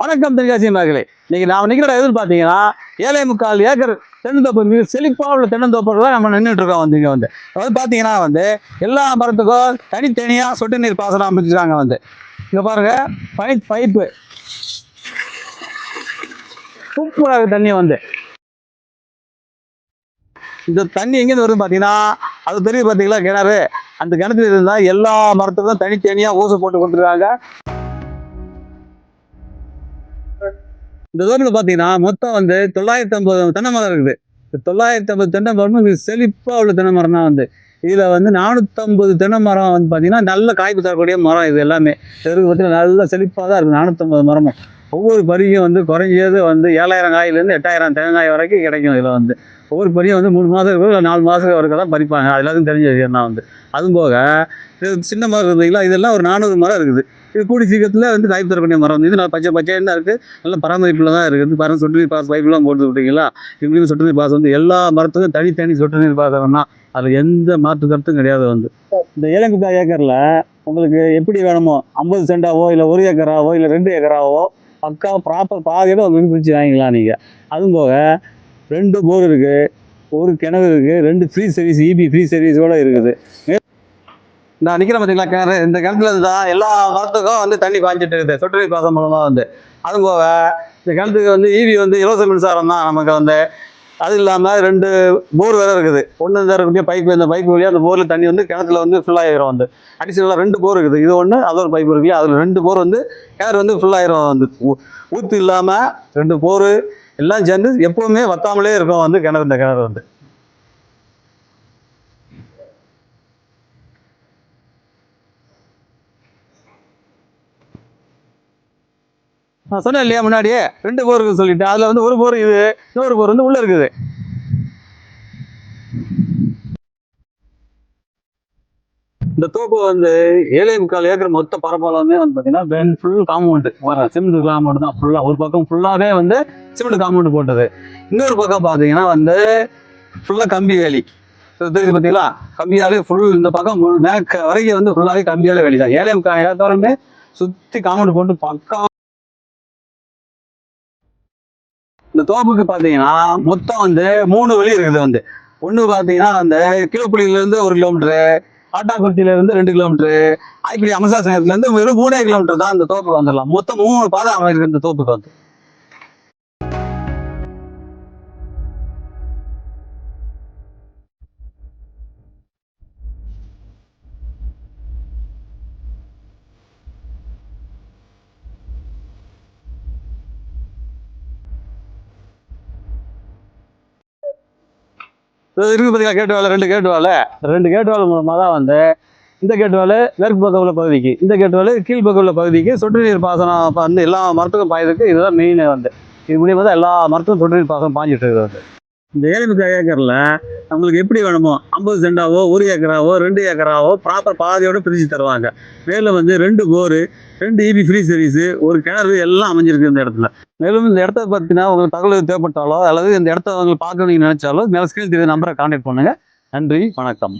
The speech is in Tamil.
வணக்கம் தென்காசி மகளே இன்னைக்கு நாம் நிற்கிற எதுன்னு பார்த்தீங்கன்னா ஏழை முக்கால் ஏக்கர் தென்னந்தோப்பு மிக செழிப்பாக உள்ள தென்னந்தோப்பில் தான் நம்ம நின்றுட்டு இருக்கோம் வந்து இங்கே வந்து. வந்து பார்த்தீங்கன்னா வந்து எல்லா மரத்துக்கும் தனித்தனியாக சொட்டு நீர் பாசனம் அமைச்சிருக்காங்க வந்து. இங்கே பாருங்கள் பைப் பைப்பு. சூப்பராக தண்ணி வந்து. இந்த தண்ணி எங்கேருந்து வருதுன்னு பார்த்தீங்கன்னா அது தெரியுது பார்த்தீங்களா கிணறு. அந்த கிணத்துல இருந்தால் எல்லா மரத்துக்கும் தனித்தனியாக ஊசை போட்டு கொடுத்துருக்காங்க. இந்த தூரத்தில் பார்த்தீங்கன்னா மொத்தம் வந்து தொள்ளாயிரத்தி ஐம்பது தென்னை மரம் இருக்குது. இந்த தொள்ளாயிரத்தி ஐம்பது தென்னை மரம் இது செழிப்பாக உள்ள தென்னை மரம் தான் வந்து இதில் வந்து நானூற்றம்பது தென்னை மரம் வந்து பார்த்தீங்கன்னா நல்ல காய்ப்பு தரக்கூடிய மரம் இது எல்லாமே. தெருக்கு பார்த்தீங்கன்னா நல்ல செழிப்பாக தான் இருக்குது நானூற்றம்பது மரமும். ஒவ்வொரு பறியும் வந்து குறைஞ்சது வந்து ஏழாயிரம் காயிலேருந்து எட்டாயிரம் தேங்காய் வரைக்கும் கிடைக்கும் இதில் வந்து. ஒவ்வொரு பறியும் வந்து மூணு மாதம் இருக்கும் இல்லை நாலு மாதம் வரைக்கும் தான் பறிப்பாங்க. அது எல்லாத்துக்கும் தெரிஞ்ச விஷயம் தான் வந்து. அதுவும் போக இது சின்ன மரம் இருந்தீங்களா இதெல்லாம் ஒரு நானூறு மரம் இருக்குது. இது கூடி சீக்கிரத்தில் வந்து காய்ப்பு தரக்கூடிய மரம் வந்து இது நல்லா பச்சை பச்சையாக தான் இருக்குது நல்ல பராமரிப்பில் தான் இருக்குது. பரம் சொட்டு நீர் பாஸ் பைப்லாம் போட்டு விட்டீங்களா? இப்படியும் சொட்டு நீர் பாஸ் வந்து எல்லா மரத்துக்கும் தனித்தனி சொட்டு நீர் பாசனம் அதில் எந்த மாற்று கருத்தும் கிடையாது வந்து. இந்த ஏழங்குப்பா ஏக்கரில் உங்களுக்கு எப்படி வேணுமோ ஐம்பது சென்டாவோ இல்லை ஒரு ஏக்கராவோ இல்லை ரெண்டு ஏக்கராவோ பக்கா ப்ராப்பர் பாதியோட மீன் பிடிச்சி வாங்கிக்கலாம் நீங்கள் அதுவும் போக ரெண்டு போர் இருக்குது ஒரு கிணறு இருக்குது ரெண்டு ஃப்ரீ சர்வீஸ் இபி ஃப்ரீ சர்வீஸோடு இருக்குது. நான் நிற்கிறேன் பார்த்தீங்களா கிணறு இந்த கிணத்துலேருந்து தான் எல்லா காலத்துக்கும் வந்து தண்ணி பாய்ஞ்சிட்டு இருக்குது. சொட்டு நீர் பாசனம் மூலமாக வந்து. அதுவும் போக இந்த கிணத்துக்கு வந்து ஈவி வந்து இலவச மின்சாரம் தான் நமக்கு வந்து அது இல்லாமல் ரெண்டு போர் வேறு இருக்குது. ஒன்று இந்த இருக்கக்கூடிய பைப் இந்த பைப் வழியாக அந்த போரில் தண்ணி வந்து கிணத்துல வந்து ஃபுல்லாகிடும் வந்து. அடிஷனலாக ரெண்டு போர் இருக்குது. இது ஒன்று அது ஒரு பைப் இருக்கு அதில் ரெண்டு போர் வந்து கிணறு வந்து ஃபுல்லாகிடும் வந்து. ஊ- இல்லாமல் ரெண்டு போர் எல்லாம் சேர்ந்து எப்போவுமே வத்தாமலே இருக்கும் வந்து கிணறு இந்த கிணறு வந்து. நான் சொன்னேன் இல்லையா முன்னாடியே? ரெண்டு போர் இருக்குது சொல்லிட்டு. அதில் வந்து ஒரு போர் இது இன்னொரு போர் வந்து உள்ளே இருக்குது. இந்த தோப்பு வந்து ஏழை முக்கால் ஏக்கர் மொத்த பரப்பளவுமே வந்து பார்த்தீங்கன்னா ஃபுல் காம்பவுண்டு சிமெண்ட் காம்பவுண்டு தான். ஃபுல்லாக ஒரு பக்கம் ஃபுல்லாகவே வந்து சிமெண்ட் காம்பவுண்டு போட்டது. இன்னொரு பக்கம் பார்த்தீங்கன்னா வந்து ஃபுல்லாக கம்பி வேலி. இது தெரியுது பார்த்தீங்களா கம்பியாலே ஃபுல் இந்த பக்கம் மேக்க வரைக்கும் வந்து ஃபுல்லாகவே கம்பியாலே வேலி தான். ஏழை முக்கால் ஏக்கருமே சுற்றி காம்பவுண்டு போட்டு பக்கம் இந்த தோப்புக்கு பார்த்தீங்கன்னா மொத்தம் வந்து மூணு வழி இருக்குது வந்து. ஒன்று பார்த்தீங்கன்னா அந்த கீழப்புள்ளியிலேருந்து ஒரு கிலோமீட்டரு ஆட்டாக்குளத்திலேருந்து ரெண்டு கிலோமீட்டரு இப்படி அமசா இருந்து வெறும் மூணே கிலோமீட்டர் தான் அந்த தோப்புக்கு வந்துடலாம். மொத்தம் மூணு பாதை அமைருக்கு இந்த தோப்புக்கு வந்து. இருக்குது இருக்கு பார்த்தீங்களா கேட்டு வேலை ரெண்டு கேட்டு வேலை ரெண்டு கேட்டு வேலை மூலமாக தான் வந்து இந்த கேட்டு வேலை மேற்கு பக்கம் உள்ள பகுதிக்கு இந்த கேட்டு வேலை கீழ் பக்கம் உள்ள பகுதிக்கு சொட்டு நீர் பாசனம் வந்து எல்லா மரத்துக்கும் பாயதுக்கு இதுதான் மெயின் வந்து. இது மூலியமாக தான் எல்லா மரத்துக்கும் சொட்டு நீர் பாசனம் பாஞ்சிட்டு இருக்குது. இந்த ஏழுமிக்க ஏக்கரில் நம்மளுக்கு எப்படி வேணுமோ ஐம்பது சென்டாவோ ஒரு ஏக்கராவோ ரெண்டு ஏக்கராவோ ப்ராப்பர் பாதையோடு பிரித்து தருவாங்க. மேலும் வந்து ரெண்டு போரு ரெண்டு இபி ஃப்ரீ சர்வீஸு ஒரு கிணறு எல்லாம் அமைஞ்சிருக்கு இந்த இடத்துல. மேலும் இந்த இடத்த பற்றினா உங்களுக்கு தகவல் தேவைப்பட்டாலோ அல்லது இந்த இடத்த உங்களுக்கு பார்க்கணும்னு நினைச்சாலோ மேலே ஸ்கிரீன் தெரிய நம்பரை கான்டாக்ட் பண்ணுங்கள் நன்றி வணக்கம்.